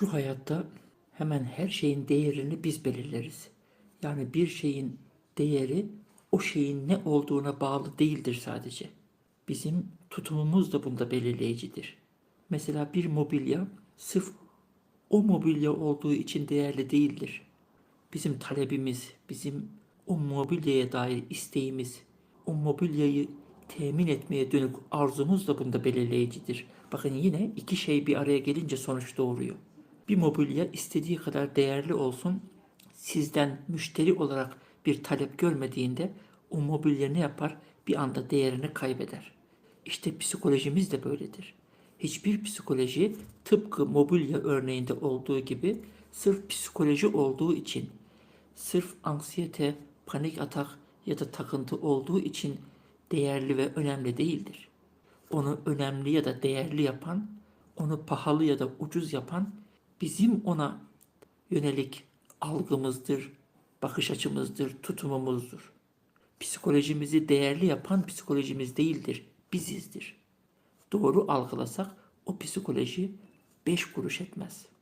Şu hayatta hemen her şeyin değerini biz belirleriz. Yani bir şeyin değeri o şeyin ne olduğuna bağlı değildir sadece. Bizim tutumumuz da bunda belirleyicidir. Mesela bir mobilya sırf o mobilya olduğu için değerli değildir. Bizim talebimiz, bizim o mobilyaya dair isteğimiz, o mobilyayı temin etmeye dönük arzumuz da bunda belirleyicidir. Bakın yine iki şey bir araya gelince sonuç doğuruyor. Bir mobilya istediği kadar değerli olsun, sizden müşteri olarak bir talep görmediğinde o mobilya ne yapar? Bir anda değerini kaybeder. İşte psikolojimiz de böyledir. Hiçbir psikoloji tıpkı mobilya örneğinde olduğu gibi sırf psikoloji olduğu için, sırf anksiyete, panik atak ya da takıntı olduğu için değerli ve önemli değildir. Onu önemli ya da değerli yapan, onu pahalı ya da ucuz yapan bizim ona yönelik algımızdır, bakış açımızdır, tutumumuzdur. Psikolojimizi değerli yapan psikolojimiz değildir, bizizdir. Doğru algılasak o psikoloji beş kuruş etmez.''